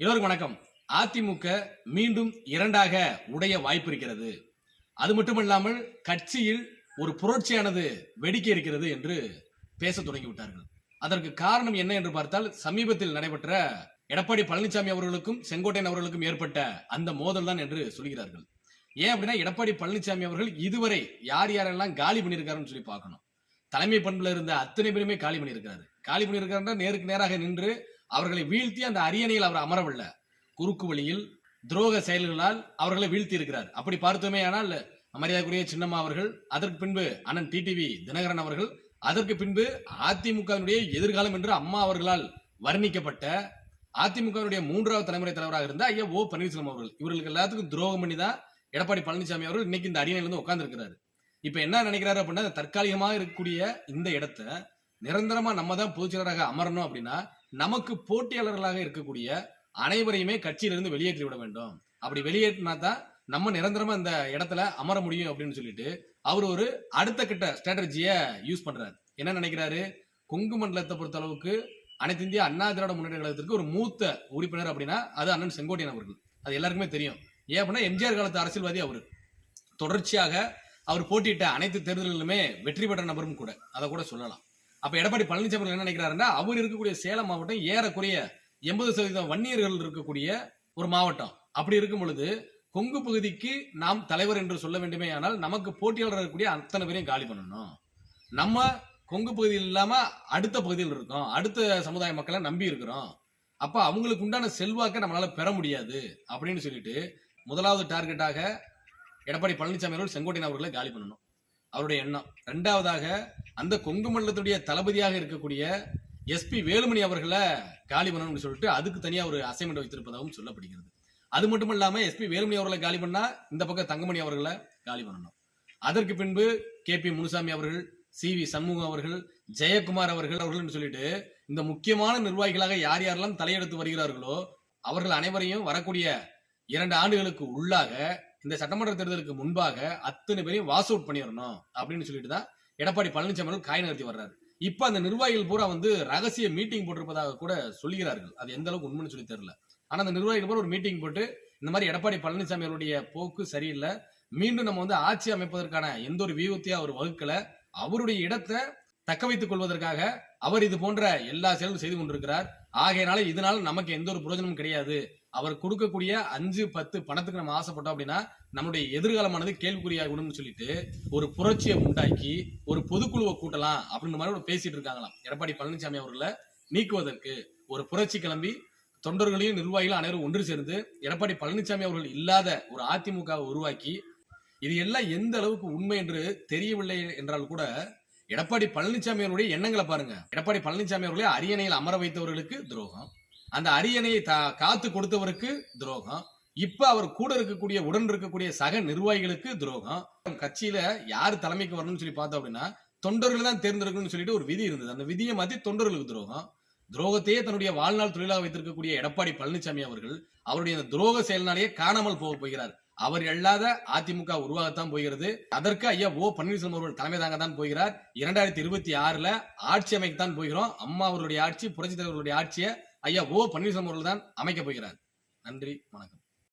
எல்லோருக்கும் வணக்கம். அதிமுக மீண்டும் இரண்டாக உடைய வாய்ப்பு இருக்கிறது. அது மட்டுமல்லாமல் கட்சியில் ஒரு புரட்சியானது வெடிக்க இருக்கிறது என்று பேச தொடங்கி விட்டார்கள். அதற்கு காரணம் என்ன என்று பார்த்தால் சமீபத்தில் நடைபெற்ற எடப்பாடி பழனிசாமி அவர்களுக்கும் செங்கோட்டையன் அவர்களுக்கும் ஏற்பட்ட அந்த மோதல் தான் என்று சொல்கிறார்கள். ஏன் அப்படின்னா எடப்பாடி பழனிசாமி அவர்கள் இதுவரை யார் யாரெல்லாம் காலி பண்ணியிருக்காருன்னு சொல்லி பார்க்கணும். தலைமை பண்புல இருந்த அத்தனை பேருமே காலி பண்ணியிருக்காரு காலி பண்ணியிருக்காருன்னா நேருக்கு நேராக நின்று அவர்களை வீழ்த்தி அந்த அரியணையில் அவர் அமரவில்லை. குறுக்கு வழியில் துரோக செயல்களால் அவர்களை வீழ்த்தி இருக்கிறார். அப்படி பார்த்தோமே ஆனால் மரியாதைக்குரிய சின்னம்மா அவர்கள் அதற்கு பின்பு அண்ணன் டிடிவி தினகரன் அவர்கள் அதற்கு பின்பு அதிமுகவினுடைய எதிர்காலம் என்று அம்மா அவர்களால் வர்ணிக்கப்பட்ட அதிமுகவினுடைய மூன்றாவது தலைமுறை தலைவராக இருந்த ஐயா ஓ பன்னீர்செல்வம் அவர்கள். இவர்களுக்கு எல்லாத்துக்கும் துரோகம் பண்ணி தான் எடப்பாடி பழனிசாமி அவர்கள் இன்னைக்கு இந்த அரியணையில உட்கார்ந்து இருக்கிறாரு இப்ப என்ன நினைக்கிறாரு அப்படின்னா தற்காலிகமாக இருக்கக்கூடிய இந்த இடத்த நிரந்தரமா நம்ம தான் பொதுச்செயலராக அமரணும் அப்படின்னா நமக்கு போட்டியாளர்களாக இருக்கக்கூடிய அனைவரையுமே கட்சியிலிருந்து வெளியேற்றி விட வேண்டும். அப்படி வெளியேற்றினா தான் நம்ம நிரந்தரமா இந்த இடத்துல அமர முடியும் அப்படின்னு சொல்லிட்டு அவர் ஒரு அடுத்த கிட்ட ஸ்ட்ராட்டஜிய யூஸ் பண்றாரு. என்ன நினைக்கிறாரு? கொங்கு மண்டலத்தை பொறுத்த அளவுக்கு அனைத்து இந்திய அண்ணா திராவிட முன்னேற்ற கழகத்திற்கு ஒரு மூத்த உறுப்பினர் அப்படின்னா அது அண்ணன் செங்கோட்டையன் அவர்கள். அது எல்லாருக்குமே தெரியும். ஏன் அப்படின்னா எம்ஜிஆர் காலத்து அரசியல்வாதி அவர். தொடர்ச்சியாக அவர் போட்டியிட்ட அனைத்து தேர்தல்களிலுமே வெற்றி பெற்ற நபரும் கூட. அதை கூட சொல்லலாம். அப்ப எடப்பாடி பழனிசாமி என்ன நினைக்கிறாருன்னா அவர் இருக்கக்கூடிய சேலம் மாவட்டம் ஏறக்குறைய எண்பது சதவீதம் வன்னியர்கள் இருக்கக்கூடிய ஒரு மாவட்டம். அப்படி இருக்கும் பொழுது கொங்கு பகுதிக்கு நாம் தலைவர் என்று சொல்ல வேண்டுமே ஆனால் நமக்கு போட்டியாளர் இருக்கக்கூடிய அத்தனை பேரையும் காலி பண்ணணும். நம்ம கொங்கு பகுதியில் இல்லாம அடுத்த பகுதியில் இருக்கோம். அடுத்த சமுதாய மக்களை நம்பி இருக்கிறோம். அப்ப அவங்களுக்கு உண்டான செல்வாக்கை நம்மளால பெற முடியாது அப்படின்னு சொல்லிட்டு முதலாவது டார்கெட்டாக எடப்பாடி பழனிசாமி அவர்கள் செங்கோட்டையன் அவர்களை காலி பண்ணணும். அவருடைய எண்ணம். ரெண்டாவதாக அந்த கொங்கு மண்டலத்துடைய தளபதியாக இருக்கக்கூடிய எஸ்பி வேலுமணி அவர்களை காலி பண்ணணும்னு சொல்லிட்டு அதுக்கு தனியாக ஒரு அசைன்மெண்ட் வைத்திருப்பதாகவும் சொல்லப்படுகிறது. அது மட்டும் இல்லாமல் எஸ்பி வேலுமணி அவர்களை காலி பண்ணால் இந்த பக்கம் தங்கமணி அவர்களை காலி பண்ணணும். அதற்கு பின்பு கே பி முனுசாமி அவர்கள் சி வி சண்முகம் அவர்கள் ஜெயக்குமார் அவர்கள் அவர்கள்னு சொல்லிட்டு இந்த முக்கியமான நிர்வாகிகளாக யார் யாரெல்லாம் தலையெடுத்து வருகிறார்களோ அவர்கள் அனைவரையும் வரக்கூடிய இரண்டு ஆண்டுகளுக்கு உள்ளாக இந்த சட்டமன்ற தேர்தலுக்கு முன்பாக அத்தனை பேரையும் வாஸ் அவுட் பண்ணிடணும் அப்படின்னு சொல்லிட்டு தான் எடப்பாடி பழனிசாமி அவர்கள் காய் நகர்த்தி வர்றாரு. இப்ப அந்த நிர்வாகிகள் பூரா வந்து ரகசிய மீட்டிங் போட்டிருப்பதாக கூட சொல்லுகிறார்கள். அது எந்த அளவுக்கு உண்மைன்னு சொல்லி தெரியல. ஆனா அந்த நிர்வாகிகள் பூரா ஒரு மீட்டிங் போட்டு இந்த மாதிரி எடப்பாடி பழனிசாமி அவருடைய போக்கு சரியில்லை. மீண்டும் நம்ம வந்து ஆட்சி அமைப்பதற்கான எந்த ஒரு வியூகத்தையும் அவர் வகுக்கல. அவருடைய இடத்தை தக்க வைத்துக் கொள்வதற்காக அவர் இது போன்ற எல்லா செயலும் செய்து கொண்டிருக்கிறார். ஆகையினால இதனால நமக்கு எந்த ஒரு பிரயோஜனமும் கிடையாது. அவர் கொடுக்கக்கூடிய அஞ்சு பத்து பணத்துக்கு நம்ம ஆசைப்பட்டோம் அப்படின்னா நம்முடைய எதிர்காலமானது கேள்விக்குறியாகிவிடும் சொல்லிட்டு ஒரு புரட்சியை உண்டாக்கி ஒரு பொதுக்குழுவை கூட்டலாம் அப்படின்ற மாதிரி ஒரு பேசிட்டு இருக்காங்களாம். எடப்பாடி பழனிசாமி அவர்களை நீக்குவதற்கு ஒரு புரட்சி கிளம்பி தொண்டர்களையும் நிர்வாகிகளும் அனைவரும் ஒன்று சேர்ந்து எடப்பாடி பழனிசாமி அவர்கள் இல்லாத ஒரு அதிமுகவை உருவாக்கி இது எல்லாம் எந்த அளவுக்கு உண்மை என்று தெரியவில்லை என்றால் கூட எடப்பாடி பழனிசாமி அவருடைய எண்ணங்களை பாருங்க. எடப்பாடி பழனிசாமி அவர்களே அரியணையில் அமர வைத்தவர்களுக்கு துரோகம். அந்த அரியணையை காத்து கொடுத்தவருக்கு துரோகம். இப்ப அவர் கூட இருக்கக்கூடிய உடன் இருக்கக்கூடிய சக நிர்வாகிகளுக்கு துரோகம். கட்சியில யார் தலைமைக்கு வரணும்னு சொல்லி பார்த்தோம் அப்படின்னா தொண்டர்கள் தான் தேர்ந்தெடுக்கணும்னு சொல்லிட்டு ஒரு விதி இருந்தது. அந்த விதியை மாத்தி தொண்டர்களுக்கு துரோகம். துரோகத்தையே தன்னுடைய வாழ்நாள் தொழிலாக வைத்திருக்கக்கூடிய எடப்பாடி பழனிசாமி அவர்கள் அவருடைய அந்த துரோக செயல்னாலேயே காணாமல் போக போகிறார். அவர் இல்லாத அதிமுக உருவாகத்தான் போகிறது. அதற்கு ஐயா ஓ பன்னீர்செல்வம் அவர்கள் தலைமை தாங்க தான் போகிறார். இரண்டாயிரத்தி இருபத்தி ஆறுல ஆட்சி அமைக்கத்தான் போகிறோம். அம்மா அவர்களுடைய ஆட்சி புரட்சி தலைவர்களுடைய ஆட்சியை ஐயா ஓ பன்னீர்செல்வம் அவர்கள் தான் அமைக்க போகிறார். நன்றி வணக்கம்.